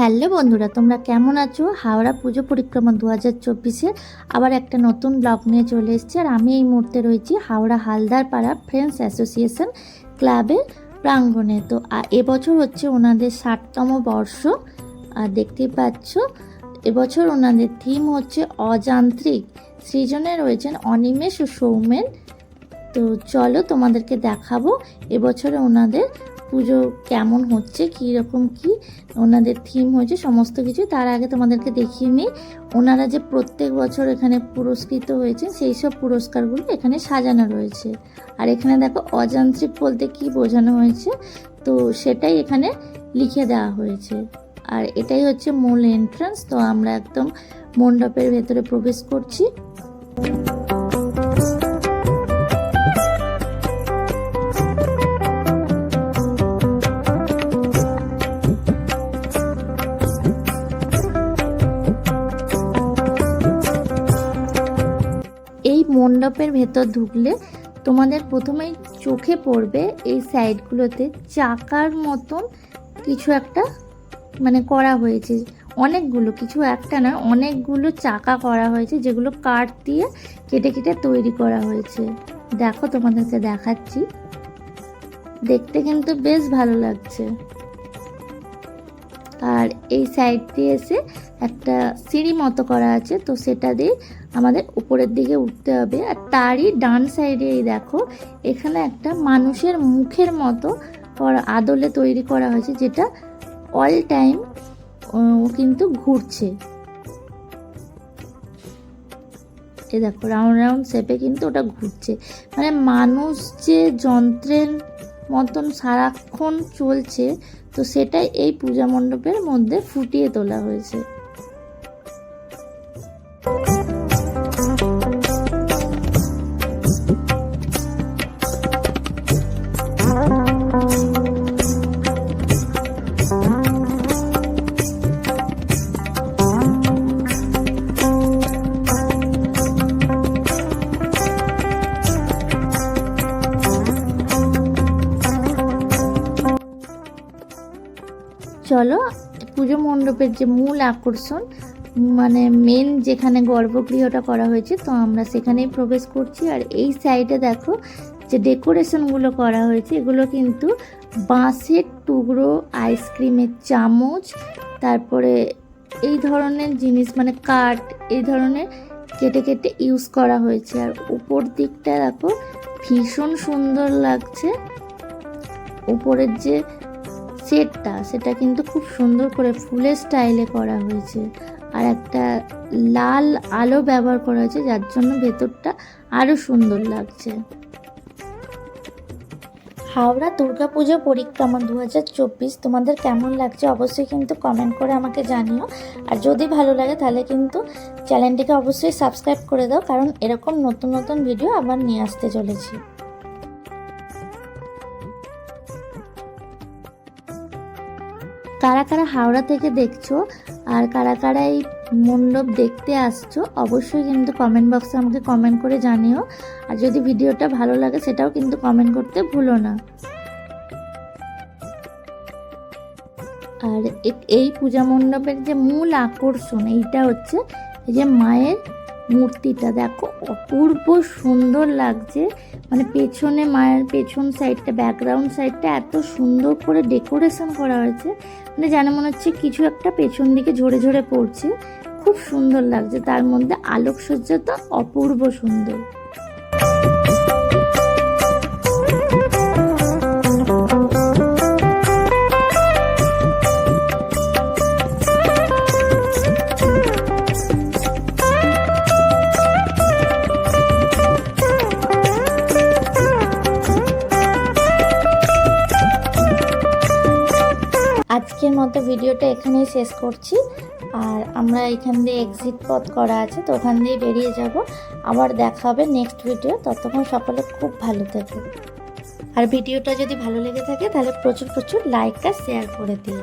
Hello বন্ধুরা, তোমরা কেমন আছো? হাওড়া পুজো পরিক্রমা দু হাজার চব্বিশে আবার একটা নতুন ব্লগ নিয়ে চলে এসেছি। আর আমি এই মুহূর্তে রয়েছি হাওড়া হালদার পাড়া ফ্রেন্ডস অ্যাসোসিয়েশন ক্লাবের প্রাঙ্গণে। তো এবছর হচ্ছে ওনাদের ষাটতম বর্ষ আর দেখতেই পাচ্ছ। এবছর ওনাদের থিম হচ্ছে অযান্ত্রিক। সৃজনে রয়েছেন অনিমেষ ও সৌমেন। তো, চলো তোমাদেরকে দেখাবো। এবছরে ওনাদের পুজো কেমন হচ্ছে রকম কী, ওনাদের থিম হয়েছে, সমস্ত কিছু। তার আগে তোমাদেরকে দেখিয়ে নিই, ওনারা যে প্রত্যেক বছর এখানে পুরস্কৃত হয়েছে সেই সব পুরস্কারগুলো এখানে সাজানো রয়েছে। আর এখানে দেখো, অযান্ত্রিক বলতে কি বোঝানো হয়েছে, তো সেটাই এখানে লিখে দেওয়া হয়েছে। আর এটাই হচ্ছে মূল এন্ট্রান্স তো আমরা একদম মণ্ডপের ভেতরে প্রবেশ করছি। মণ্ডপের ভেতর ঢুকলে তোমাদের প্রথমেই চোখে পড়বে এই সাইডগুলোতে চাকার মতন কিছু একটা মানে করা হয়েছে। অনেকগুলো, কিছু একটা না অনেকগুলো চাকা করা হয়েছে যেগুলো কাঠ দিয়ে কেটে কেটে তৈরি করা হয়েছে। দেখো তোমাদেরকে দেখাচ্ছি। দেখতে কিন্তু বেশ ভালো লাগছে। আর এই সাইড দিয়ে এসে একটা সিঁড়ি মতো করা আছে, তো সেটা দিয়ে আমাদের উপরের দিকে উঠতে হবে। আর তারই ডান সাইডে এই দেখো, এখানে একটা মানুষের মুখের মতো করা, আদলে তৈরি করা হয়েছে, যেটা অল টাইম কিন্তু ঘুরছে। এ দেখো রাউন্ড রাউন্ড শেপে কিন্তু ওটা ঘুরছে। মানে মানুষ যে যন্ত্রের মতন সারাক্ষণ চলছে তো সেটাই এই পূজা মণ্ডপের মধ্যে ফুটিয়ে তোলা হয়েছে। চলো, পুজো মণ্ডপের যে মূল আকর্ষণ মানে মেন যেখানে গর্ভগৃহটা করা হয়েছে, তো আমরা সেখানেই প্রবেশ করছি। আর এই সাইডে দেখো, যে ডেকোরেশনগুলো করা হয়েছে, এগুলো কিন্তু বাঁশের টুকরো আইসক্রিমের চামচ, তারপরে এই ধরনের জিনিস মানে কাঠ, এই ধরনের কেটে কেটে ইউজ করা হয়েছে। আর উপর দিকটা দেখো, ভীষণ সুন্দর লাগছে। উপরের যে সেটটা, সেটা কিন্তু খুব সুন্দর করে ফুলের স্টাইলে করা হয়েছে। আর একটা লাল আলো ব্যবহার করা হয়েছে, যার জন্য ভেতরটা আরও সুন্দর লাগছে। হাওড়া দুর্গাপুজো পরিক্রমা দু হাজার চব্বিশ, তোমাদের কেমন লাগছে অবশ্যই কিন্তু কমেন্ট করে আমাকে জানিও। আর যদি ভালো লাগে তাহলে কিন্তু চ্যানেলটিকে অবশ্যই সাবস্ক্রাইব করে দাও, কারণ এরকম নতুন নতুন ভিডিও আবার নিয়ে আসতে চলেছি। কারা কারা হাওড়া থেকে দেখছ আর কারা কারা এই মণ্ডপ দেখতে আসছো, অবশ্যই কিন্তু কমেন্ট বক্সে আমাকে কমেন্ট করে জানিও। আর যদি ভিডিওটা ভালো লাগে, সেটাও কিন্তু কমেন্ট করতে ভুলো না। আর এই পূজা মণ্ডপের যে মূল আকর্ষণ, এইটা হচ্ছে এই যে মায়ের মূর্তিটা, দেখো, অপূর্ব সুন্দর লাগছে। মানে পেছনে মায়ের পেছন সাইডটা ব্যাকগ্রাউন্ড সাইডটা এত সুন্দর করে ডেকোরেশন করা হয়েছে। মানে যেন মনে হচ্ছে কিছু একটা পেছন দিকে ঝরে ঝরে পড়ছে। খুব সুন্দর লাগছে, তার মধ্যে আলোকসজ্জা তো অপূর্ব সুন্দর। মতো ভিডিওটা এখানেই শেষ করছি। আর আমরা এখান দিয়ে এক্সিট পথ করা আছে, তো ওখান দিয়ে বেরিয়ে যাব। আবার দেখা হবে নেক্সট ভিডিও ততক্ষণ সকলে খুব ভালো থাকে। আর ভিডিওটা যদি ভালো লেগে থাকে, তাহলে প্রচুর প্রচুর লাইক আর শেয়ার করে দিও।